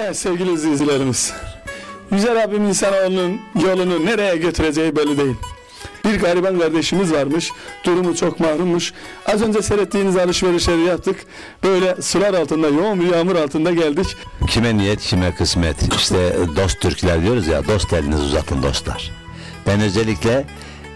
Evet sevgili izleyicilerimiz. Yüce Rabbim insanoğlunun yolunu nereye götüreceği belli değil. Bir gariban kardeşimiz varmış. Durumu çok mahrummuş. Az önce seyrettiğiniz alışverişleri yaptık. Böyle sular altında, yoğun bir yağmur altında geldik. Kime niyet kime kısmet. İşte dost Türkler diyoruz ya dost elinizi uzatın dostlar. Ben özellikle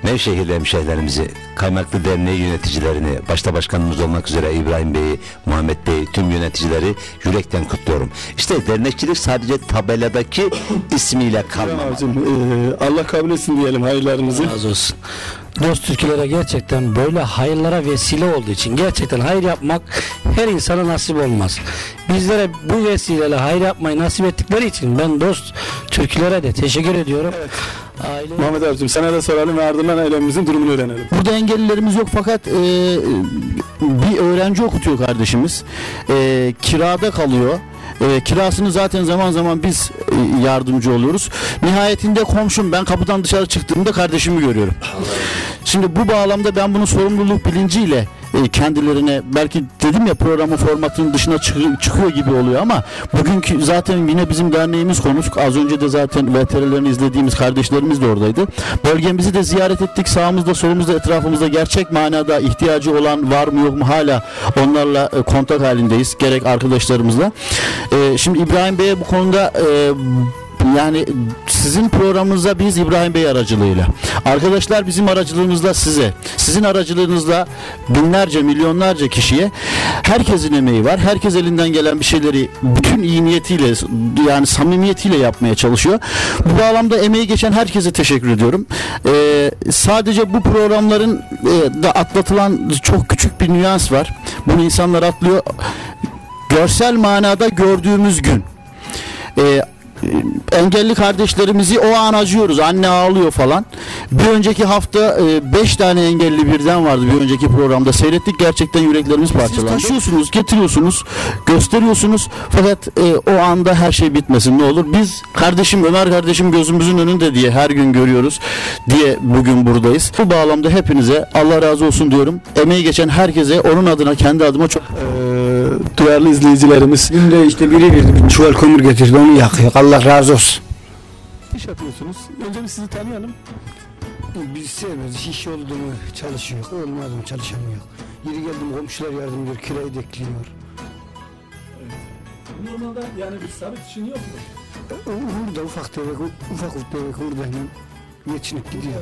Nevşehir hemşehrilerimizi, Kaymaklı Derneği yöneticilerini, başta başkanımız olmak üzere İbrahim Bey'i, Muhammed Bey'i, tüm yöneticileri yürekten kutluyorum. İşte dernekçilik sadece tabeladaki ismiyle kalmamalı. abicim, eee, Allah kabul etsin diyelim hayırlarınızı. razı olsun. Dost Türkülere gerçekten böyle hayırlara vesile olduğu için gerçekten hayır yapmak her insana nasip olmaz. Bizlere bu vesileyle hayır yapmayı nasip ettikleri için ben dost Türkülere de teşekkür ediyorum. Aile Muhammed abicim sana da soralım ve ardından ailemizin durumunu öğrenelim. Burada engellilerimiz yok fakat e, bir öğrenci okutuyor kardeşimiz. E, kirada kalıyor. E, kirasını zaten zaman zaman biz e, yardımcı oluyoruz. Nihayetinde komşum ben kapıdan dışarı çıktığımda kardeşimi görüyorum. Şimdi bu bağlamda ben bunun sorumluluk bilinciyle e, kendilerine belki dedim ya programın formatının dışına çıkıyor, gibi oluyor ama bugünkü zaten yine bizim derneğimiz konuştuk. Az önce de zaten VTR'lerini izlediğimiz kardeşlerimiz de oradaydı. Bölgemizi de ziyaret ettik. Sağımızda solumuzda etrafımızda gerçek manada ihtiyacı olan var mı yok mu hala onlarla e, kontak halindeyiz. Gerek arkadaşlarımızla. E, şimdi İbrahim Bey'e bu konuda e, yani sizin programınızda biz İbrahim Bey aracılığıyla. Arkadaşlar bizim aracılığımızla size. Sizin aracılığınızla binlerce, milyonlarca kişiye herkesin emeği var. Herkes elinden gelen bir şeyleri bütün iyi niyetiyle yani samimiyetiyle yapmaya çalışıyor. Bu bağlamda emeği geçen herkese teşekkür ediyorum. Ee, sadece bu programların e, da atlatılan çok küçük bir nüans var. Bunu insanlar atlıyor. Görsel manada gördüğümüz gün. Ee, engelli kardeşlerimizi o an acıyoruz. Anne ağlıyor falan. Bir önceki hafta 5 tane engelli birden vardı bir önceki programda. Seyrettik gerçekten yüreklerimiz parçalandı. Siz taşıyorsunuz, getiriyorsunuz, gösteriyorsunuz. Fakat e, o anda her şey bitmesin ne olur. Biz kardeşim Ömer kardeşim gözümüzün önünde diye her gün görüyoruz diye bugün buradayız. Bu bağlamda hepinize Allah razı olsun diyorum. Emeği geçen herkese onun adına kendi adıma çok Eee, duyarlı izleyicilerimiz. Günde işte biri bir çuval kömür getirdi onu yakıyor. Allah razı olsun. İş yapıyorsunuz. Önce bir sizi tanıyalım. Biz sevmez. İş oldu mu çalışıyor. Olmadı mı çalışamıyor. Yeri geldim komşular yardım ediyor. Kirayı dekliyor. Normalde yani bir sabit işin yok mu? Burada ufak tefek, ufak tefek orada hemen geçinip gidiyor.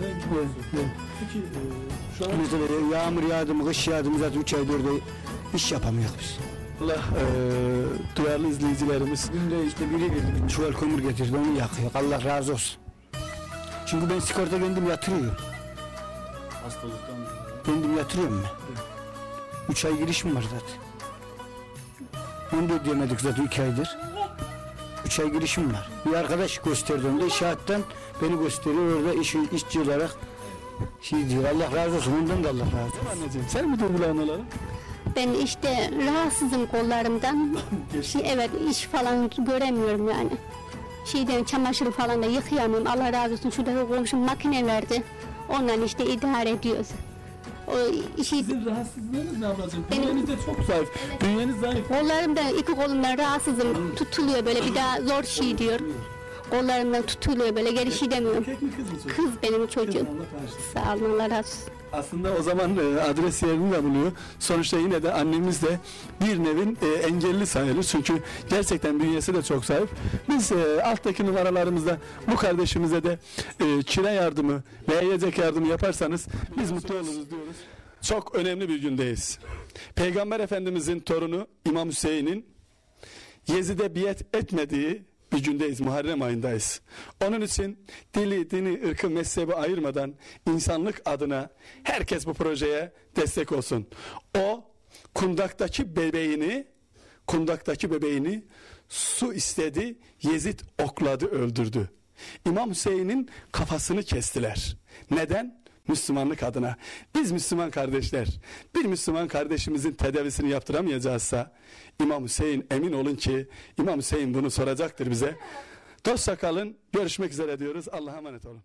Peki eee, şu an Mesela yağmur yağdı mı, kış yağdı mı zaten 3 ayda orada iş yapamıyoruz biz. Allah eee, duyarlı izleyicilerimiz. Günde işte biri bir, çuval kömür getirdi onu yakıyor. Allah razı olsun. Çünkü ben sigorta kendim yatırıyorum. Hastalıktan Kendim yatırıyorum ben. 3 ay girişim var zaten. Onu da ödeyemedik zaten 2 aydır. 3 ay girişim var. Bir arkadaş gösterdi onu da inşaattan beni gösteriyor orada iş, işçi olarak şey diyor Allah razı olsun ondan da Allah razı olsun. Anneciğim sen mi duygulu anıların? Ben işte rahatsızım kollarımdan. Şey, evet iş falan göremiyorum yani. Şeyden çamaşır falan da yıkayamıyorum. Allah razı olsun şurada komşum makine verdi. Ondan işte idare ediyoruz. O işi Sizin rahatsızlığınız ne ablacığım? Benim- Bünyeniz de çok zayıf. Bünyeniz zayıf. kollarımdan iki kolumdan rahatsızım. Tutuluyor böyle bir daha zor şey diyor. Kollarımdan tutuluyor böyle geri şey demiyorum. Erkek mi kız mı çocuk? Kız benim çocuğum. Allah bağışlasın. Sağ olun Allah razı olsun. Aslında o zaman e, adres yerini de buluyor. Sonuçta yine de annemiz de bir nevin e, engelli sayılır. Çünkü gerçekten bünyesi de çok zayıf. Biz e, alttaki numaralarımızda bu kardeşimize de e, kira yardımı ve yiyecek yardımı yaparsanız biz mutlu oluruz diyoruz. Çok önemli bir gündeyiz. Peygamber Efendimizin torunu İmam Hüseyin'in Yezid'e biat etmediği bir gündeyiz, Muharrem ayındayız. Onun için dili, dini, ırkı, mezhebi ayırmadan insanlık adına herkes bu projeye destek olsun. O kundaktaki bebeğini, kundaktaki bebeğini su istedi, Yezid okladı, öldürdü. İmam Hüseyin'in kafasını kestiler. Neden? Müslümanlık adına. Biz Müslüman kardeşler bir Müslüman kardeşimizin tedavisini yaptıramayacağızsa İmam Hüseyin emin olun ki İmam Hüseyin bunu soracaktır bize. Dostça kalın görüşmek üzere diyoruz Allah'a emanet olun.